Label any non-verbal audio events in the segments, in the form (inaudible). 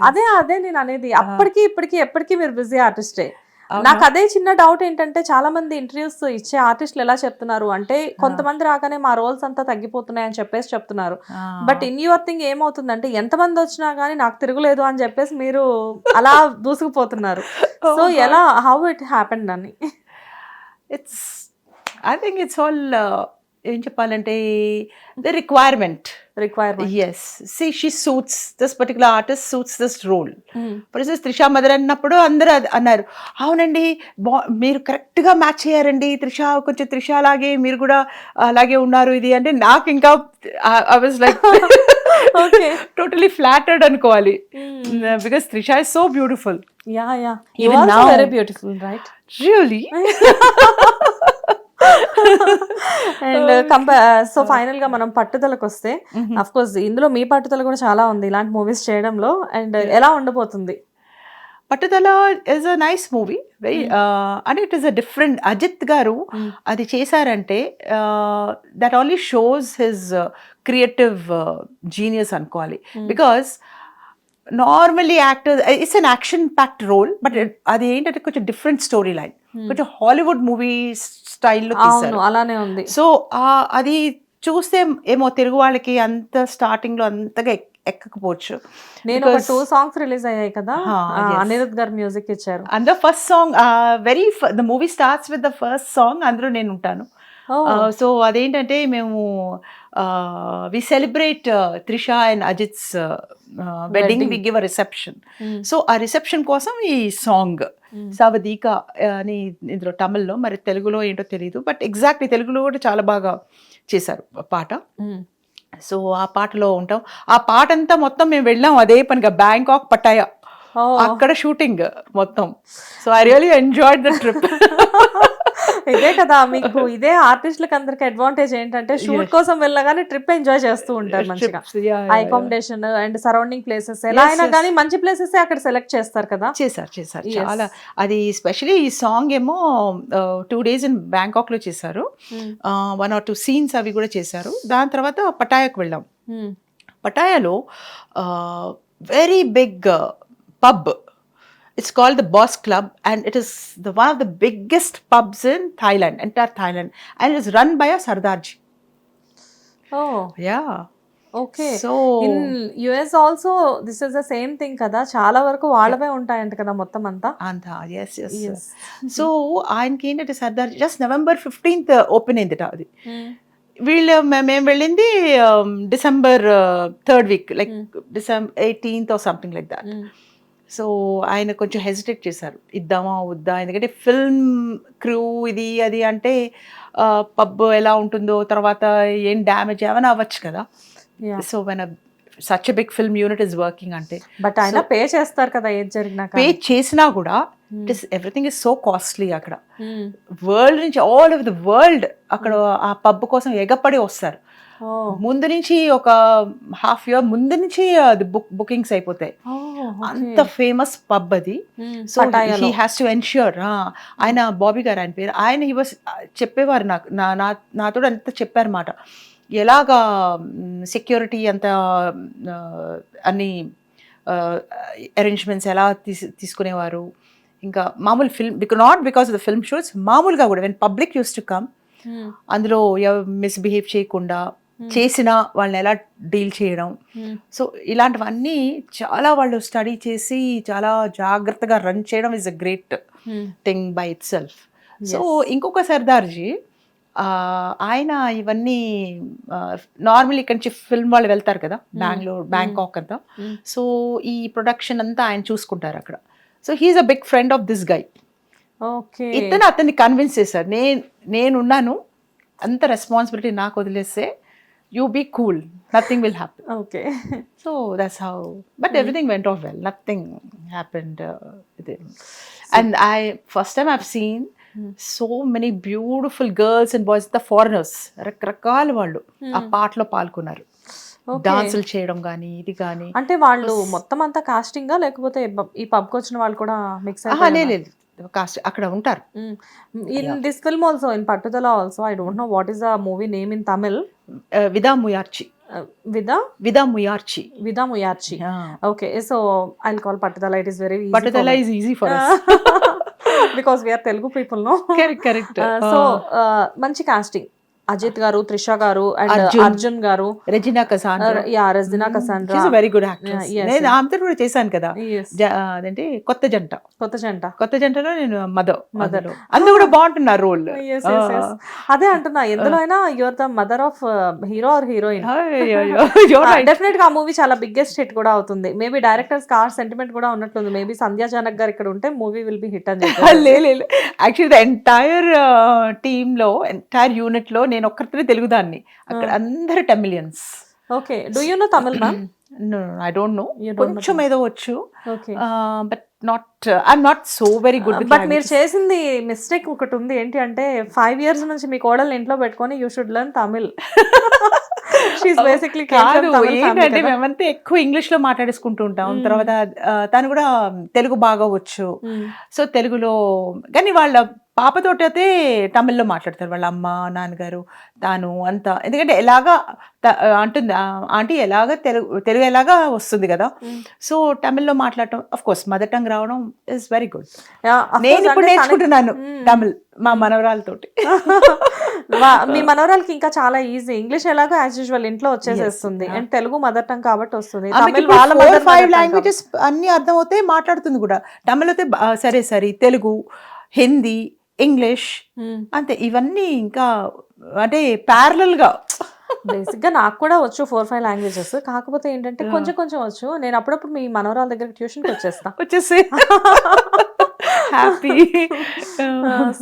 అదే అదే నేను అనేది అప్పటికి ఇప్పటికి ఎప్పటికీ మీరు బిజీ ఆర్టిస్టే? నాకు అదే చిన్న డౌట్ ఏంటంటే చాలా మంది ఇంటర్వ్యూస్ ఇచ్చే ఆర్టిస్టులు ఎలా చెప్తున్నారు అంటే కొంతమంది రాగానే మా రోల్స్ అంతా తగ్గిపోతున్నాయి అని చెప్పేసి చెప్తున్నారు. బట్ ఇన్ యువర్ థింగ్ ఏమవుతుందంటే ఎంతమంది వచ్చినా కానీ నాకు తిరగలేదు అని చెప్పేసి మీరు అలా దూసుకుపోతున్నారు. (laughs) సో Oh, ఎలా హౌ ఇట్ హ్యాపెండ్ అని? It's I think it's all ఏం చెప్పాలంటే the requirement requirement is see she suits this particular artist suits this role instance Trisha mother అన్నప్పుడు అందరూ అది అన్నారు అవునండి బా మీరు కరెక్ట్గా మ్యాచ్ అయ్యారండి. త్రిష కొంచెం త్రిష లాగే మీరు కూడా అలాగే ఉన్నారు ఇది. అంటే నాకు ఇంకా I was like totally flattered అనుకోవాలి. Because Trisha is so beautiful yeah yeah are now- very beautiful right really and కంపా so ఫైనల్గా మనం పట్టుదలకు వస్తే అఫ్ కోర్స్ ఇందులో మీ పట్టుదల కూడా చాలా ఉంది ఇలాంటి మూవీస్ చేయడంలో. అండ్ ఎలా ఉండబోతుంది? పట్టుదల is a nice movie very and it is a different Ajith గారు Mm. అది చేశారంటే that only shows his creative genius అనుకోవాలి. Because normally actor it's an action packed role but అది ఏంటంటే కొంచెం డిఫరెంట్ స్టోరీ లైన్ కొంచెం హాలీవుడ్ మూవీ స్టైల్లో అవును అలానే ఉంది. సో అది చూస్తే ఏమో తెలుగు వాళ్ళకి అంత స్టార్టింగ్లో అంతగా ఎక్- ఎక్కకపోవచ్చు. నేను టూ సాంగ్స్ రిలీజ్ అయ్యాయి కదా. అనిరుద్ గారు మ్యూజిక్ ఇచ్చారు. And the first song very the movie starts with the first song అందులో నేను ఉంటాను. సో అదేంటంటే మేము we celebrate Trisha and Ajith's wedding. We give a reception so ఆ రిసెప్షన్ కోసం ఈ సాంగ్. సవదీక అని ఇందులో తమిళ్ళో మరి తెలుగులో ఏంటో తెలియదు బట్ ఎగ్జాక్ట్లీ తెలుగులో కూడా చాలా బాగా చేశారు పాట. Mm. సో ఆ పాటలో ఉంటాం. ఆ పాట అంతా మొత్తం మేము వెళ్ళాం అదే పనిగా బ్యాంకాక్ పటాయా. అక్కడ షూటింగ్ మొత్తం. So I really enjoyed the trip. (laughs) ఇదే కదా మీకు ఇదే ఆర్టిస్టులకు అందరికి అడ్వాంటేజ్ ఏంటంటే షూట్. కోసం వెళ్ళగానే ట్రిప్ ఎంజాయ్ చేస్తూ ఉంటారు మంచిగా. అకామిడేషన్ అండ్ సరౌండింగ్ ప్లేసెస్ ఎలా అయినా. కానీ మంచి ప్లేసెస్ అక్కడ సెలెక్ట్ చేస్తారు కదా. చేశారు చేశారు. చాలా. అది స్పెషలీ ఈ సాంగ్ ఏమో టూ డేస్ ఇన్ బ్యాంకాక్లో చేశారు. వన్ ఆర్ టూ సీన్స్ అవి కూడా చేశారు. దాని తర్వాత పటాయాకు వెళ్ళాం. Mm. పటాయాలో very big pub it's called the boss club and it is the one of the biggest pubs in Thailand entire Thailand and it's run by a Sardarji Oh, yeah okay. So in US also this is the same thing కదా చాలా వరకు వాళ్ళవే ఉంటాయంట కదా మొత్తం అంతా? అంతా yes yes Yes. So ఆయనకి ఏంటంటే Sardar just November fifteenth open అయింది అది. Mm, వీళ్ళు మేము వెళ్ళింది December third week like. December eighteenth or something like that. So ఆయన కొంచెం హెసిటేట్ చేశారు ఇద్దామా వద్దా ఎందుకంటే ఫిల్మ్ క్రూ ఇది అది అంటే పబ్ ఎలా ఉంటుందో తర్వాత ఏం డ్యామేజ్ ఏమైనా అవ్వచ్చు కదా. So when such big film unit is working అంటే బట్ ఆయన పే చేస్తారు కదా ఏది జరిగినా పే. చేసినా కూడా. It is everything is so costly అక్కడ. వరల్డ్ నుంచి ఆల్ ఓవర్ ద వరల్డ్ అక్కడ ఆ పబ్ కోసం ఎగపడి వస్తారు Oh. ముందు నుంచి ఒక హాఫ్ ఇయర్ ముందు నుంచి అది బుక్ బుకింగ్స్ అయిపోతాయి Oh. అంత ఫేమస్ పబ్ అది. So. He has to ensure ఆయన బాబీ గారు ఆయన పేరు ఆయన హీ వాస్ చెప్పేవారు నాకు నా నాతో అంత చెప్పారన్నమాట. ఎలాగా సెక్యూరిటీ అంత అన్ని అరేంజ్మెంట్స్ ఎలా తీసు తీసుకునేవారు. ఇంకా మామూలు film బికా not because of the film shows మామూలుగా కూడా when public use to come అందులో మిస్బిహేవ్ చేయకుండా చేసిన వాళ్ళని ఎలా డీల్ చేయడం. సో ఇలాంటివన్నీ చాలా వాళ్ళు స్టడీ చేసి చాలా జాగ్రత్తగా రన్ చేయడం is a great. Thing by itself so ఇంకొక సర్దార్జీ ఆయన ఇవన్నీ నార్మల్ ఇక్కడి నుంచి ఫిల్మ్ వాళ్ళు వెళ్తారు కదా బెంగళూరు బ్యాంకాక్ అంతా. సో ఈ ప్రొడక్షన్ అంతా ఆయన చూసుకుంటారు అక్కడ. So he's a big friend of this guy Okay. ఇతను అతన్ని కన్విన్స్ చేశారు. నేను నేనున్నాను అంత రెస్పాన్సిబిలిటీ నాకు వదిలేస్తే you be cool nothing will happen Okay. So that's how but everything went off well nothing happened and I first time I've seen Hmm. So many beautiful girls and boys the foreigners రకరకాల వాళ్ళు ఆ పాటలో పాల్గొన్నారు. Okay. డాన్సులు చేయడం కానీ ఇది కానీ అంటే వాళ్ళు మొత్తం అంతా కాస్టింగ్ లేకపోతే ఈ పబ్కి వచ్చిన వాళ్ళు కూడా మిక్స్ లేదు కాస్ట్ అక్కడ ఉంటారు. In this film also in Pattudala also I don't know what is the movie name in Tamil Vidaa Muyarchi Vidaa Vidaa Muyarchi Vidaa Muyarchi okay so I call Pattudala it is very Pattudala is easy for because we're Telugu people no correct correct so మంచి casting Ajith garu Trisha garu and Arjun. Garu. Regina Cassandra yeah Regina Cassandra very good actress నేను ఆమెతో కూడా చేశాను కదా. అదేంటి? కొత్త జంట. కొత్త జంట. కొత్త జంటలో నేను మదర్. మదర్ అందులో కూడా బాగుంటున్నారు రోల్. (laughs) అదే అంటున్నా ఎందులో అయినా your the mother of hero or heroine డెఫినెట్గా ఆ మూవీ చాలా బిగ్గెస్ట్ హిట్ కూడా అవుతుంది. మేబీ డైరెక్టర్స్ కార్ సెంటిమెంట్ కూడా ఉన్నట్లుంది. మేబీ సంధ్యా జనక్ గారు ఇక్కడ ఉంటే మూవీ విల్ బి హిట్ అని లేదు యాక్చువల్లీ ద ఎంటైర్ టీమ్లో ఎంటైర్ యూనిట్లో నేను ఒక్కరితోనే తెలుగుదాన్ని. అక్కడ అందరు Tamilians okay. Do you know Tamil ma'am I don't know కొంచెం ఏదో వచ్చు. Okay but not I'm not so very good but మీరు చేసింది మిస్టేక్ ఒకటి ఉంది. ఏంటి అంటే ఫైవ్ ఇయర్స్ నుంచి మీ కోడల్ని ఇంట్లో పెట్టుకొని you should learn Tamil she basically కాదు ఏంటంటే మేమంతా ఎక్కువ ఇంగ్లీష్లో మాట్లాడేసుకుంటూ ఉంటాం. తర్వాత ఆ, తను కూడా తెలుగు బాగా వచ్చు. సో తెలుగులో కానీ వాళ్ళ పాపతోటి అయితే తమిళ్ళో మాట్లాడతారు వాళ్ళ అమ్మ నాన్నగారు తాను అంతా. ఎందుకంటే ఎలాగా అంటుంది ఆంటీ ఎలాగా తెలుగు తెలుగు ఎలాగా వస్తుంది కదా. సో తమిళ్ళో మాట్లాడటం అఫ్ కోర్స్ మదర్ టంగ్ రావడం ఇస్ వెరీ గుడ్ నేను ఇప్పుడు నేర్చుకుంటున్నాను తమిళ్ మా మనవరాలతోటి. (laughs) మీ మనవరాలకి ఇంకా చాలా ఈజీ ఇంగ్లీష్ ఎలాగో యాజ్ యూజువల్ ఇంట్లో వచ్చేసేస్తుంది. అండ్ తెలుగు మదర్ టంగ్ కాబట్టి వస్తుంది. తమిళ్ వాళ్ళ మదర్ ఫైవ్ లాంగ్వేజెస్ అన్ని అర్థం అవుతాయి మాట్లాడుతుంది కూడా. తమిళ్ అయితే సరే సరే తెలుగు హిందీ ఇంగ్లీష్ అంతే ఇవన్నీ ఇంకా అంటే ప్యారలల్గా. బేసిక్గా నాకు కూడా వచ్చు ఫోర్ ఫైవ్ లాంగ్వేజెస్ కాకపోతే ఏంటంటే కొంచెం కొంచెం వచ్చు. నేను అప్పుడప్పుడు మీ మనవరాల దగ్గర ట్యూషన్కి వచ్చేస్తా. వచ్చేసి (laughs) happy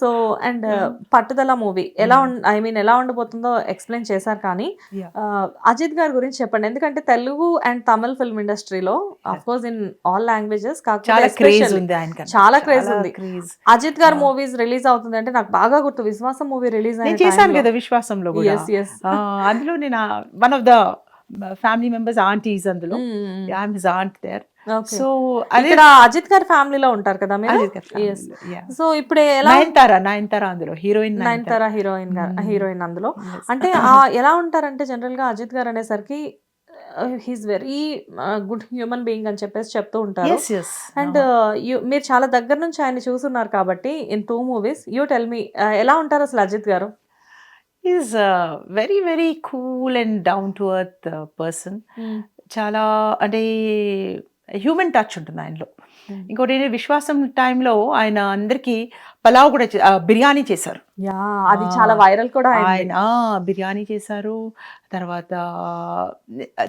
so and Pattudala movie ఎలా ఐ మీన్ ఎలా ఉండబోతుందో ఎక్స్ప్లెయిన్ చేశారు కానీ uh, అజిత్ గారి గురించి చెప్పండి. ఎందుకంటే తెలుగు అండ్ తమిళ్ ఫిల్మ్ ఇండస్ట్రీలో కోర్స్ ఇన్ ఆల్ లాంగ్వేజెస్ చాలా క్రేజ్ ఉంది ఆయన చాలా క్రేజ్ ఉంది. అజిత్ గారి మూవీస్ రిలీజ్ అవుతుంది అంటే నాకు బాగా గుర్తు. విశ్వాసం మూవీ రిలీజ్ నేను చేశాను కదా విశ్వాసంలో అందులో నేను one of the family members aunties అందులో. I'm his aunt there so ఇక్కడ అజిత్ గారి ఫ్యామిలీలో ఉంటారు కదా మీరు. సో ఇప్పుడు ఎలా నయనతార నయనతార అందులో heroine Nayanthara. Heroine garu heroine అందులో. అంటే ఎలా ఉంటారంటే జనరల్గా అజిత్ గారు అనేసరికి he's very good human being అని చెప్పేసి చెప్తూ ఉంటారు. అండ్ మీరు చాలా దగ్గర నుంచి ఆయన చూసున్నారు కాబట్టి in two movies you tell me ఎలా ఉంటారు అసలు Ajith garu? Is very very cool and down to earth person చాలా అంటే హ్యూమన్ టచ్ ఉంటుంది ఆయనలో. ఇంకోటి ఏంటి? విశ్వాసం టైంలో ఆయన అందరికీ పలావ్ కూడా బిర్యానీ చేశారు. అది చాలా వైరల్ కూడా ఆయన బిర్యానీ చేశారు. తర్వాత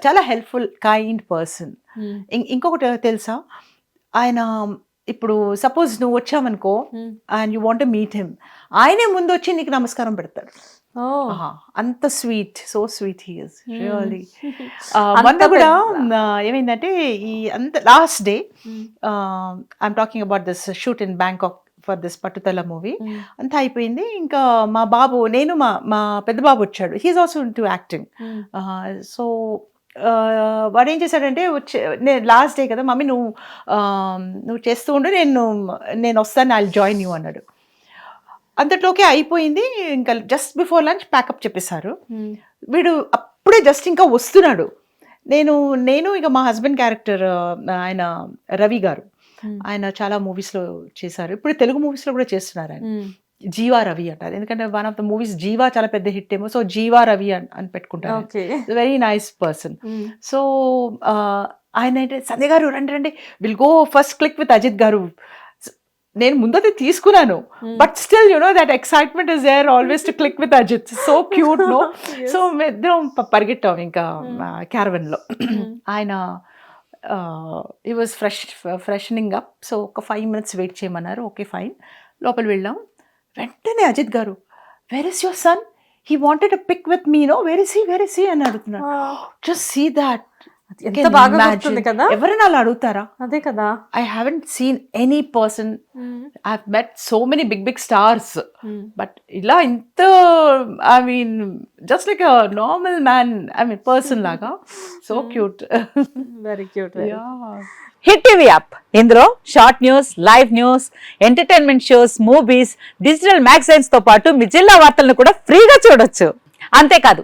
చాలా హెల్ప్ఫుల్ కైండ్ పర్సన్ Hmm. ఇంకొకటి తెలుసా? ఆయన ఇప్పుడు సపోజ్ నువ్వు వచ్చావనుకో Hmm. And you want meet him ఆయనే ముందు వచ్చి నీకు నమస్కారం పెడతాడు. అంత sweet so sweet he's really (laughs) అంత మొన్న కూడా ఏమైందంటే ఈ అంత last day Hmm. I'm talking about this shoot in Bangkok for this Pattudala movie Hmm. అంతా అయిపోయింది. ఇంకా మా బాబు నేను మా మా పెద్ద బాబు వచ్చాడు. He's also to acting Hmm. So వాడు ఏం చేశాడంటే వచ్చే నేను లాస్ట్ డే కదా మమ్మీ నువ్వు నువ్వు చేస్తూ ఉండు నేను నేను వస్తాను ఐ జాయిన్ యూ అన్నాడు. అంతట్లోకే అయిపోయింది. ఇంకా just before lunch pack up చెప్పేశారు. Hmm. వీడు అప్పుడే జస్ట్ ఇంకా వస్తున్నాడు. నేను నేను ఇక మా హస్బెండ్ క్యారెక్టర్ ఆయన రవి గారు. Hmm. ఆయన చాలా మూవీస్లో చేశారు. ఇప్పుడు తెలుగు మూవీస్లో కూడా చేస్తున్నారు ఆయన. Hmm. జీవా రవి అంటారు ఎందుకంటే one of the movies Jeeva చాలా పెద్ద హిట్ ఏమో. సో జీవా రవి అని అని పెట్టుకుంటారు వెరీ నైస్ పర్సన్. సో ఆయన అయితే సంధ్య గారు రండి రండి. Will go first click with Ajith garu నేను ముందైతే తీసుకున్నాను. Hmm. But still you know that excitement is there always to click with Ajith so cute no. So ఇద్దరం పరిగెట్టాం ఇంకా క్యారవెన్లో (clears throat) ఆయన ఈ was fresh freshening up so ఒక ఫైవ్ మినిట్స్ వెయిట్ చేయమన్నారు. ఓకే ఫైన్ లోపల వెళ్ళాం. వెంటనే Ajith garu where is your son he wanted pic with me no where is he where is he అని అడుగుతున్నాడు జస్ట్ సీ దాట్ ఎంత బాగా గుర్తుంది కదా? ఎవరైనా అలా అడుగుతారా? అదే కదా. I haven't seen any person. I met so many big big stars. But ఇలా ఇంత I mean just like normal man I mean person లాగా. So cute very cute hit TV app ఇందులో short news live news entertainment shows movies digital మ్యాగజైన్స్తో పాటు మీ జిల్లా వార్తలను కూడా ఫ్రీగా చూడొచ్చు. అంతేకాదు